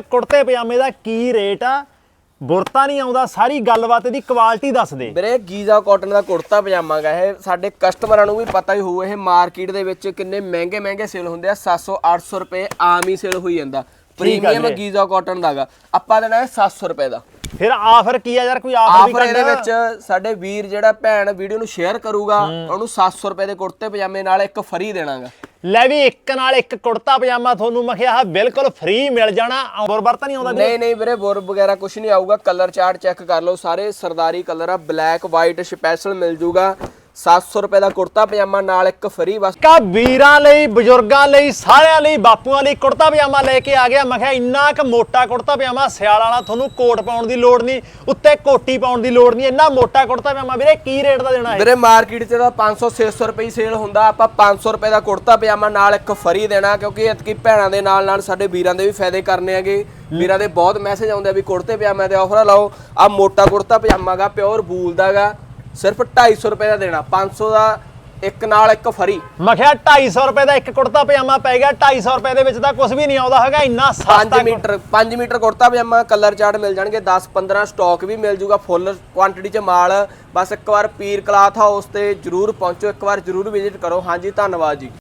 ਕੁੜਤੇ ਪਜਾਮੇ ਦਾ ਕੀ ਰੇਟ ਆ? ਬੁਰਤਾ ਨਹੀਂ ਆਉਂਦਾ ਸਾਰੀ ਗੱਲਬਾਤ ਇਹਦੀ ਕੁਆਲਿਟੀ ਦੱਸ ਦੇ। ਵੀਰੇ ਗੀਜ਼ਾ ਕਾਟਨ ਦਾ ਕੁੜਤਾ ਪਜਾਮਾ ਗਾ ਇਹ। ਸਾਡੇ ਕਸਟਮਰਾਂ ਨੂੰ ਵੀ ਪਤਾ ਹੀ ਹੋਊ ਇਹ ਮਾਰਕੀਟ ਦੇ ਵਿੱਚ ਕਿੰਨੇ ਮਹਿੰਗੇ ਮਹਿੰਗੇ ਸੇਲ ਹੁੰਦੇ ਆ। 700 800 ਰੁਪਏ ਆਮ ਹੀ ਸੇਲ ਹੋਈ ਜਾਂਦਾ। ਪ੍ਰੀਮੀਅਮ। ਗੀਜ਼ਾ ਕਾਟਨ ਦਾਗਾ ਆਪਾਂ ਦੇਣਾ ਹੈ 700 ਰੁਪਏ ਦਾ। ਫਿਰ ਆਫਰ ਕੀ ਆ ਯਾਰ? ਕੋਈ ਆਫਰ ਵੀ ਆਫਰ ਕੱਢ ਵਿੱਚ ਸਾਡੇ ਵੀਰ ਜਿਹੜਾ ਭੈਣ ਵੀਡੀਓ ਨੂੰ ਸ਼ੇਅਰ ਕਰੂਗਾ ਉਹਨੂੰ 700 ਰੁਪਏ ਦੇ ਕੁੜਤੇ ਪਜਾਮੇ ਨਾਲ ਇੱਕ ਫਰੀ ਦੇਣਾਗਾ ਲੈ ਵੀ ਇੱਕ ਨਾਲ ਇੱਕ ਕੁੜਤਾ ਪਜਾਮਾ ਤੁਹਾਨੂੰ ਮੈਂ ਕਿਹਾ ਬਿਲਕੁਲ ਫ੍ਰੀ ਮਿਲ ਜਾਣਾ। ਬੁਰਬਰ ਤਾਂ ਨਹੀਂ ਆਉਂਦਾ ਨਹੀਂ ਨਹੀਂ ਵੀਰੇ, ਬੁਰ ਵਗੈਰਾ ਕੁਝ ਨਹੀਂ ਆਊਗਾ। ਕਲਰ ਚਾਰਟ ਚੈੱਕ ਕਰ ਲਓ, ਸਾਰੇ ਸਰਦਾਰੀ ਕਲਰ ਆ ਬਲੈਕ ਵਾਈਟ ਸਪੈਸ਼ਲ ਮਿਲ ਜੂਗਾ। 700 ਰੁਪਏ ਦਾ ਕੁੜਤਾ ਪਜਾਮਾ ਨਾਲ ਇੱਕ ਫਰੀ ਬਸ ਕਾ ਵੀਰਾਂ ਲਈ ਬਜ਼ੁਰਗਾਂ ਲਈ ਸਾਰਿਆਂ ਲਈ ਬਾਪੂਆਂ ਲਈ ਕੁੜਤਾ ਪਜਾਮਾ ਲੈ ਕੇ ਆ ਗਿਆ। ਮੈਂ ਕਿਹਾ ਇੰਨਾ ਕੁ ਮੋਟਾ ਕੁੜਤਾ ਪਜਾਮਾ ਸਿਆਲ ਵਾਲਾ ਤੁਹਾਨੂੰ ਕੋਟ ਪਾਉਣ ਦੀ ਲੋੜ ਨਹੀਂ ਉੱਤੇ ਕੋਟੀ ਪਾਉਣ ਦੀ ਲੋੜ ਨਹੀਂ ਇੰਨਾ ਮੋਟਾ ਕੁੜਤਾ ਪਜਾਮਾ ਵੀਰੇ ਕੀ ਰੇਟ ਦਾ ਦੇਣਾ ਹੈ? ਵੀਰੇ ਮਾਰਕੀਟ 'ਚ ਤਾਂ 500 600 ਰੁਪਏ ਸੇਲ ਹੁੰਦਾ। ਆਪਾਂ 500 ਰੁਪਏ ਦਾ ਕੁੜਤਾ ਪਜਾਮਾ ਨਾਲ ਇੱਕ ਫਰੀ ਦੇਣਾ ਕਿਉਂਕਿ ਇਤਕੀ ਭੈਣਾਂ ਦੇ ਨਾਲ ਨਾਲ ਸਾਡੇ ਵੀਰਾਂ ਦੇ ਵੀ ਫਾਇਦੇ ਕਰਨੇ ਹੈਗੇ। ਵੀਰਾਂ ਦੇ ਬਹੁਤ ਮੈਸੇਜ ਆਉਂਦੇ ਆ ਵੀ ਕੁੜਤੇ ਪਜਾਮੇ ਦੇ ਆਫਰ ਲਾਓ। ਆ ਮੋਟਾ ਕੁੜਤਾ ਪਜਾਮਾ ਗਾ ਪਿਓਰ ਬੂਲ ਦਾਗਾ ਸਿਰਫ 250 ਰੁਪਏ ਦਾ ਦੇਣਾ 500 ਦਾ ਇੱਕ ਨਾਲ ਇੱਕ ਫਰੀ। ਮੈਂ ਕਿਹਾ 250 ਰੁਪਏ ਦਾ ਇੱਕ ਕੁੜਤਾ ਪਜਾਮਾ ਪੈ ਗਿਆ 250 ਰੁਪਏ ਦੇ ਵਿੱਚ ਤਾਂ ਕੁਝ ਵੀ ਨਹੀਂ ਆਉਂਦਾ ਹੈਗਾ ਇੰਨਾ 5 ਸਸਤਾ metre 5 metre kurta pyjama colour chart ਮਿਲ ਜਾਣਗੇ 10 15 ਸਟਾਕ ਵੀ ਮਿਲ ਜੂਗਾ ਫੁੱਲ ਕੁਆਂਟੀਟੀ 'ਚ ਮਾਲ। ਬਸ ਇੱਕ ਵਾਰ ਪੀਰ ਕਲਾਥ ਹਾਊਸ ਤੇ ਜਰੂਰ ਪਹੁੰਚੋ ਇੱਕ ਵਾਰ ਜਰੂਰ ਵਿਜ਼ਿਟ ਕਰੋ। ਹਾਂਜੀ ਧੰਨਵਾਦ ਜੀ।